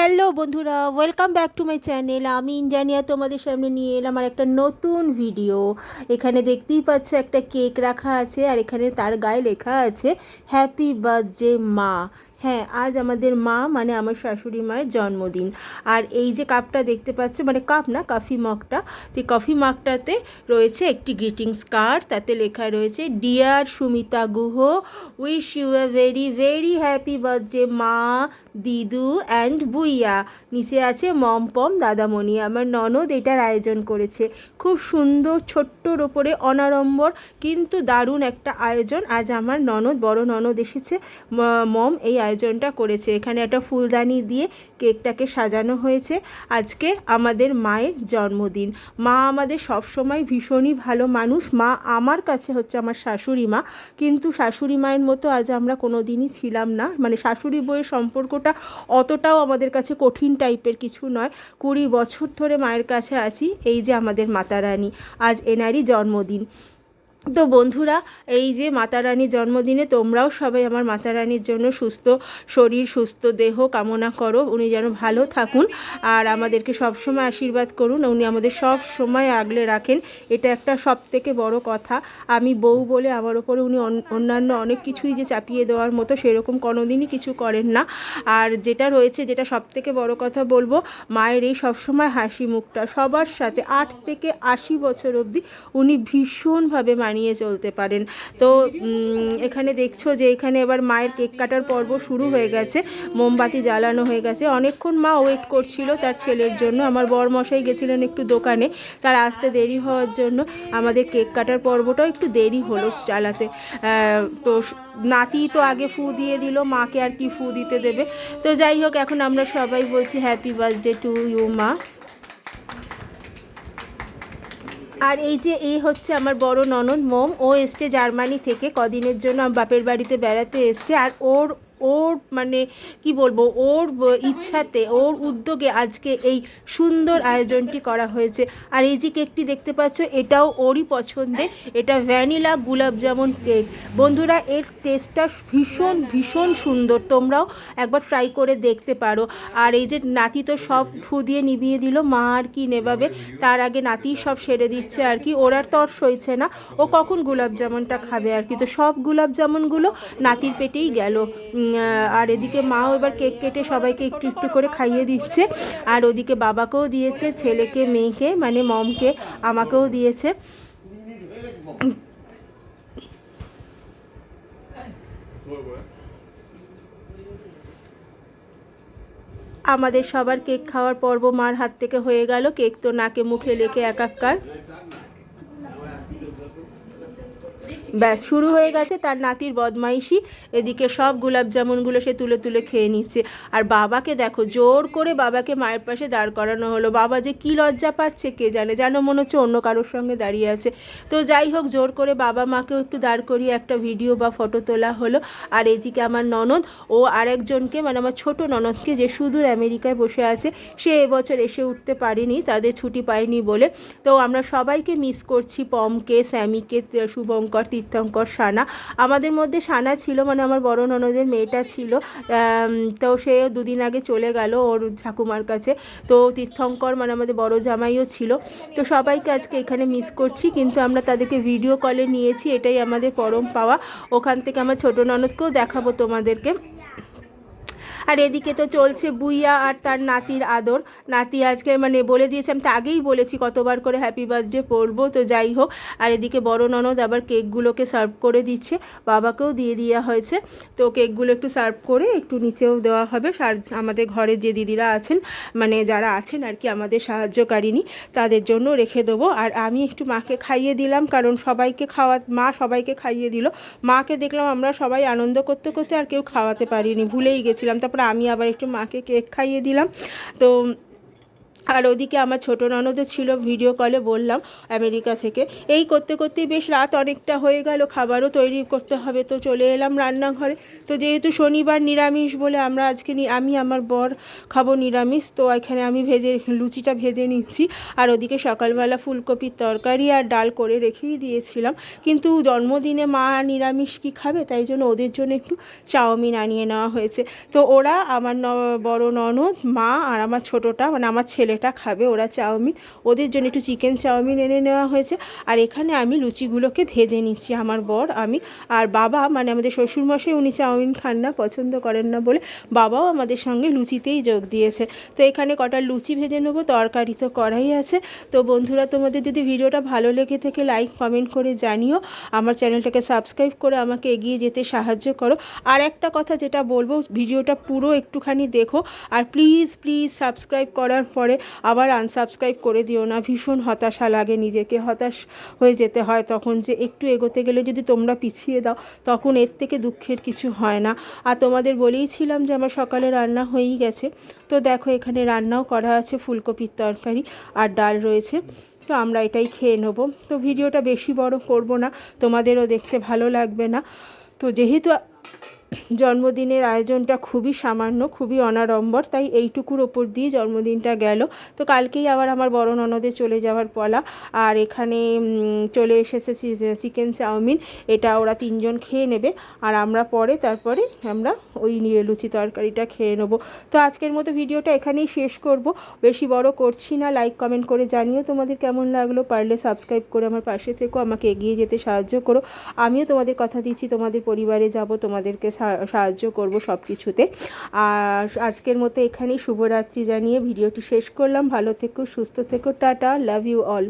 Hello বন্ধুরা welcome back to my channel আমি ইঞ্জানিয়া তোমাদের সামনে নিয়ে এলাম আর একটা নতুন ভিডিও এখানে দেখতেই পাচ্ছ একটা কেক রাখা আছে আর এখানে তার গায়ে লেখা আছে হ্যাপি বার্থডে মা। হ্যাঁ আজ আমাদের মা মানে আমার শাশুড়ি মায়ের জন্মদিন। আর এই যে কাপটা দেখতে পাচ্ছ মানে কাপ না, কফি মগটা, তো কফি মগটাতে রয়েছে একটি গ্রিটিংস কার্ড তাতে লেখা রয়েছে dear Sumita Guha wish you a very very happy birthday মা, দিদু অ্যান্ড বুইয়া নিচে আছে মম পম, দাদামণি, আমার ননদ এটার আয়োজন করেছে। খুব সুন্দর, ছোট্টর ওপরে অনাড়ম্বর, কিন্তু দারুণ একটা আয়োজন। আজ আমার ননদ, বড় ননদ এসেছে মম এই আয়োজনটা করেছে। এখানে একটা ফুলদানি দিয়ে কেকটাকে সাজানো হয়েছে। আজকে আমাদের মায়ের জন্মদিন। মা আমাদের সবসময় ভীষণই ভালো মানুষ। মা আমার কাছে হচ্ছে আমার শাশুড়ি মা। কিন্তু শাশুড়ি মায়ের মতো আজ আমরা কোনো দিনই ছিলাম না। মানে শাশুড়ি বইয়ের সম্পর্কটা অতটাও আমাদের কাছে কঠিন টাইপের কিছু নয়। কুড়ি বছর ধরে মায়ের কাছে আছি, এই যে আমাদের মাতা রানী আজ এনারই জন্মদিন। তো বন্ধুরা, এই যে মাতা রানীর জন্মদিনে তোমরাও সবাই আমার মাতা রানীর জন্য সুস্থ শরীর, সুস্থ দেহ কামনা করো, উনি যেন ভালো থাকুন। আর আমাদেরকে সবসময় আশীর্বাদ করুন, উনি আমাদের সব সময় আগলে রাখেন, এটা একটা সব থেকে বড় কথা। আমি বউ বলে আমার ওপরে উনি অন- অন্যান্য অনেক কিছুই যে চাপিয়ে দেওয়ার মতো সেরকম কোনোদিনই কিছু করেন না। আর যেটা রয়েছে, যেটা সব থেকে বড় কথা বলব, মায়ের এই সবসময় হাসি মুখটা সবার সাথে আট থেকে আশি বছর অবধি উনি ভীষণভাবে মানিয়ে চলতে পারেন। তো এখানে দেখছ যে এখানে এবার মায়ের কেক কাটার পর্ব শুরু হয়ে গেছে। মোমবাতি জ্বালানো হয়ে গেছে। অনেকক্ষণ মা ওয়েট করছিল তার ছেলের জন্য। আমার বরমশাই গেছিলেন একটু দোকানে। তার আসতে দেরি হওয়ার জন্য আমাদের কেক কাটার পর্বটাও একটু দেরি হলো চালাতে। তো নাতি তো আগে ফু দিয়ে দিল, মাকে আর কি ফু দিতে দেবে। তো যাই হোক, এখন আমরা সবাই বলছি হ্যাপি বার্থডে টু ইউ মা। আর এই যে এই হচ্ছে আমার বড় ননদ মোম, ও এসছে জার্মানি থেকে, কদিনের জন্য বাপের বাড়িতে বেড়াতে এসছে, আর ওর ওর মানে কি বলব, ওর ইচ্ছাতে, ওর উদ্যোগে আজকে এই সুন্দর আয়োজনটি করা হয়েছে। আর এই যে কেকটি দেখতে পাচ্ছ, এটাও ওরই পছন্দের। এটা ভ্যানিলা গুলাব জামুন কেক। বন্ধুরা, এর টেস্টটা ভীষণ ভীষণ সুন্দর। তোমরাও একবার ট্রাই করে দেখতে পারো। আর এই যে নাতি তো সব ফু দিয়ে নিভিয়ে দিল, মা আর কি নেভাবে? তার আগে নাতি সব সেরে দিচ্ছে আর কি। ওর আর তর সইছে না। ও কখন গোলাপ জামুনটা খাবে আর কি? তো সব গোলাপ জামুনগুলো নাতির পেটেই গেল। আর এদিকে মাও এবার কেক কেটে সবাইকে একটু একটু করে খাইয়ে দিচ্ছে। আর ওদিকে বাবাকেও দিয়েছে, ছেলেকে, মেয়েকে মানে মমকে, আমাকেও দিয়েছে। আমাদের সবার কেক খাওয়ার পর্ব মার হাত থেকে হয়ে গেল। কেক তো নাকে মুখে লেখে একাকার। ব্যাস, শুরু হয়ে গেছে তার নাতির বদমাইশি। এদিকে সব গোলাপ জামুনগুলো সে তুলে তুলে খেয়ে নিচ্ছে। আর বাবাকে দেখো, জোর করে বাবাকে মায়ের পাশে দাঁড় করানো হলো। বাবা যে কি লজ্জা পাচ্ছে, কে জানে? যেন মনে হচ্ছে অন্য কারোর সঙ্গে দাঁড়িয়ে আছে। তো যাই হোক, জোর করে বাবা মাকেও একটু দাঁড় করিয়ে একটা ভিডিও বা ফটো তোলা হলো। আর এদিকে আমার ননদ, ও আরেকজনকে মানে আমার ছোট ননদকে, যে সুদূর আমেরিকায় বসে আছে, সে এবছর এসে উঠতে পারেনি, তাদের ছুটি পায়নি বলে। তো আমরা সবাইকে মিস করছি, পমকে, স্যামিকে, শুভঙ্কর তীর্থঙ্কর তীর্থঙ্কর সানা। আমাদের মধ্যে সানা ছিল মানে আমার বড় ননদের মেয়েটা ছিল। তো সে দুদিন আগে চলে গেল ওর ঠাকুমার কাছে। তো তীর্থঙ্কর মানে আমাদের বড় জামাইও ছিল। তো সবাইকে আজকে এখানে মিস করছি, কিন্তু আমরা তাদেরকে ভিডিও কলে নিয়েছি, এটাই আমাদের পরম পাওয়া। ওখান থেকে আমার ছোটো ননদকেও দেখাবো তোমাদেরকে। আর এদিকে তো চলছে বুইয়া আর তার নাতির আদর। নাতি আজকে মানে বলে দিয়েছে, আমি তো আগেই বলেছি কতবার করে হ্যাপি বার্থডে পড়ব তো যাই হোক। আর এদিকে বড় ননদ আবার কেকগুলোকে সার্ভ করে দিচ্ছে, বাবাকেও দিয়ে দেওয়া হয়েছে। তো কেকগুলো একটু সার্ভ করে একটু নিচেও দেওয়া হবে। আমাদের ঘরে যে দিদিরা আছেন মানে যারা আছেন আর কি, আমাদের সাহায্যকারিনী তাদের জন্য রেখে দেবো। আর আমি একটু মাকে খাইয়ে দিলাম, কারণ সবাইকে খাওয়া মা সবাইকে খাইয়ে দিল। মাকে দেখলাম আমরা সবাই আনন্দ করতে করতে আর কেউ খাওয়াতে পারিনি, ভুলেই গেছিলাম। তারপরে আমি আবার একটু মাকে কেক খাইয়ে দিলাম। তো আর ওদিকে আমার ছোটো ননদও ছিল ভিডিও কলে বললাম আমেরিকা থেকে। এই করতে করতেই বেশ রাত অনেকটা হয়ে গেল, খাবারও তৈরি করতে হবে, তো চলে এলাম রান্নাঘরে। তো যেহেতু শনিবার নিরামিষ বলে আমরা আজকে আমি, আমার বর খাব নিরামিষ, তো এখানে আমি ভেজে, লুচিটা ভেজে নিচ্ছি। আর ওদিকে সকালবেলা ফুলকপির তরকারি আর ডাল করে রেখেই দিয়েছিলাম। কিন্তু জন্মদিনে মা নিরামিষ কি খাবে? তাই জন্য ওদের জন্য একটু চাউমিন আনিয়ে নেওয়া হয়েছে। তো ওরা, আমার বড় ননদ, মা আর আমার ছোটোটা মানে আমার ছেলেটা খাবে ওরা চাউমিন। ওদের জন্য একটু চিকেন চাউমিন এনে নেওয়া হয়েছে। আর এখানে আমি লুচিগুলোকে ভেজে নিচ্ছি আমার বর, আমি। আর বাবা মানে আমাদের শ্বশুরমশাই উনি চাউমিন খান না, পছন্দ করেন না বলে বাবাও আমাদের সঙ্গে লুচিতেই যোগ দিয়েছে। তো এখানে কটা লুচি ভেজে নেব, তরকারি তো করাই আছে। তো বন্ধুরা, তোমাদের যদি ভিডিওটা ভালো লেগে থেকে লাইক কমেন্ট করে জানিও। আমার চ্যানেলটাকে সাবস্ক্রাইব করে আমাকে এগিয়ে যেতে সাহায্য করো। আর একটা কথা যেটা বলব, ভিডিওটা পুরো একটুখানি দেখো। আর প্লিজ প্লিজ সাবস্ক্রাইব করার পরে আবার আনসাবস্ক্রাইব করে দিও না। ভীষণ হতাশা লাগে নিজেকে। হতাশ হয়ে যেতে হয় তখন যে একটু এগোতে গেলে যদি তোমরা পিছিয়ে দাও, তখন এর থেকে দুঃখের কিছু হয় না। আর তোমাদের বলেইছিলাম যে আমার সকালে রান্না হয়েই গেছে। তো দেখো এখানে রান্নাও করা আছে, ফুলকপির তরকারি আর ডাল রয়েছে। তো আমরা এটাই খেয়ে নেব। তো ভিডিওটা বেশি বড় করব না। তোমাদেরও দেখতে ভালো লাগবে না। তো যেহেতু জন্মদিনের আয়োজনটা খুবই সামান্য, খুবই অনাড়ম্বর, তাই এইটুকুর ওপর দিয়ে জন্মদিনটা গেল। তো কালকেই আবার আমার বড় ননদে চলে যাওয়ার পলা। আর এখানে চলে এসেছে চিকেন চাউমিন। এটা ওরা তিনজন খেয়ে নেবে। আর আমরা পরে, তারপরে আমরা ওই নিয়ে লুচি তরকারিটা খেয়ে নেব। তো আজকের মতো ভিডিওটা এখানেই শেষ করব। বেশি বড় করছি না। লাইক কমেন্ট করে জানিও তোমাদের কেমন লাগল। পারলে সাবস্ক্রাইব করে আমার পাশে থেকো। আমাকে এগিয়ে যেতে সাহায্য করো। আমিও তোমাদের কথা দিচ্ছি। তোমাদের পরিবারে যাব। তোমাদেরকে সাহায্য করব সব কিছুতে আর আজকের মতো এখানেই শুভরাত্রি জানিয়ে ভিডিওটি শেষ করলাম। ভালো থেকো, সুস্থ থেকো, টাটা, লাভ ইউ অল।